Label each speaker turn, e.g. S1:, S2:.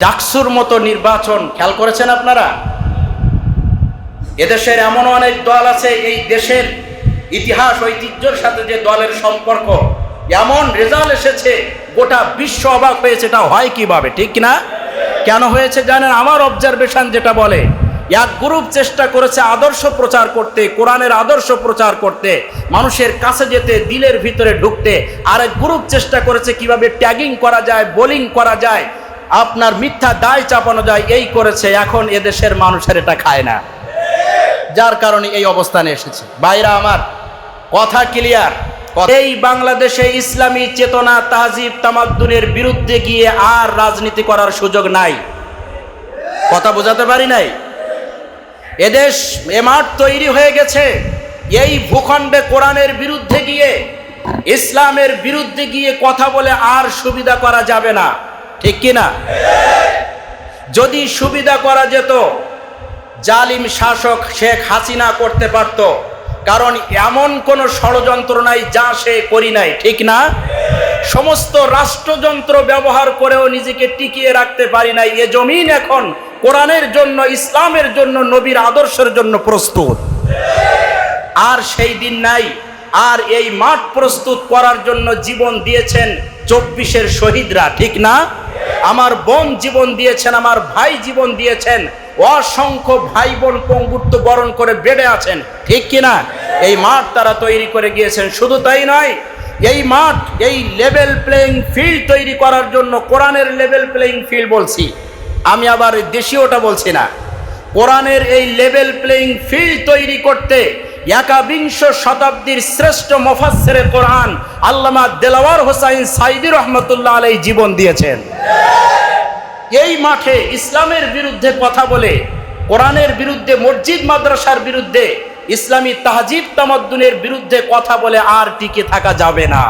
S1: ডাকসুর মতো নির্বাচন, খেয়াল করেছেন আপনারা? এদেশের এমন অনেক দল আছে, এই দেশের ইতিহাস, ঐতিহ্যের সাথে যে দলের সম্পর্ক, এমন রেজাল্ট এসেছে, গোটা বিশ্ব অবাক হয়েছে, এটা হয় কীভাবে, ঠিক না কেন হয়েছে জানেন? আমার অবজারভেশন যেটা বলে, এক গ্রুপ চেষ্টা করেছে আদর্শ প্রচার করতে, কোরআনের আদর্শ প্রচার করতে, মানুষের কাছে যেতে, দিলের ভিতরে ঢুকতে, আরেক গ্রুপ চেষ্টা করেছে কীভাবে ট্যাগিং করা যায় বোলিং করা যায় আপনার মিথ্যা দায় চাপানো যায়, এই করেছে, এখন এদেশের মানুষের এটা খায় না। যার কারণে এই অবস্থানে এসেছে। বাইরা আমার, কথা ক্লিয়ার এই বাংলাদেশে ইসলামী চেতনা, তাহজিব, তামাদ্দুনের বিরুদ্ধে গিয়ে আর রাজনীতি করার সুযোগ নাই। কথা বোঝাতে পারি নাই? এদেশ, এ মাঠ তৈরি হয়ে গেছে। এই ভূখণ্ডে কোরআনের বিরুদ্ধে গিয়ে, ইসলামের বিরুদ্ধে গিয়ে কথা বলে আর সুবিধা করা যাবে না। ঠিক কি না যদি সুবিধা করা যেত, জালিম শাসক শেখ হাসিনা করতে পারত, কারণ এমন কোন ষড়যন্ত্র নাই যা সে করি নাই, ঠিক না? সমস্ত রাষ্ট্রযন্ত্র ব্যবহার করেও নিজেকে টিকিয়ে রাখতে পারি নাই। এ জমিন এখন কোরআনের জন্য, ইসলামের জন্য, নবীর আদর্শের জন্য প্রস্তুত। আর সেই দিন নাই, আর এই মাঠ প্রস্তুত করার জন্য জীবন দিয়েছেন চব্বিশের শহীদরা, ঠিক না? আমার বোন জীবন দিয়েছেন, আমার ভাই জীবন দিয়েছেন, অসংখ্য ভাই বোন পঙ্গুত্ব বরণ করে বেড়ে আছেন, ঠিক কিনা? এই মাঠ তারা তৈরি করে গিয়েছেন, শুধু তাই নয়, এই মাঠ, এই লেভেল প্লেইং ফিল্ড তৈরি করার জন্য কোরআনের লেভেল প্লেইং ফিল্ড বলছি। আমি আবার দেশীয়টা বলছি না। কোরআনের এই লেভেল প্লেইং ফিল্ড তৈরি করতে একাবিংশ শতাব্দীর শ্রেষ্ঠ মোফাসের কোরআন আল্লামা দেলাওয়ার হোসাইন সাইদি রহমতুল্লাহ আলাই জীবন দিয়েছেন। এই মাঠে ইসলামের বিরুদ্ধে কথা বলে, কোরআনের বিরুদ্ধে, মসজিদ মাদ্রাসার বিরুদ্ধে, ইসলামী তাহজিব তামাদ্দুনের বিরুদ্ধে কথা বলে আর টিকে থাকা যাবে না।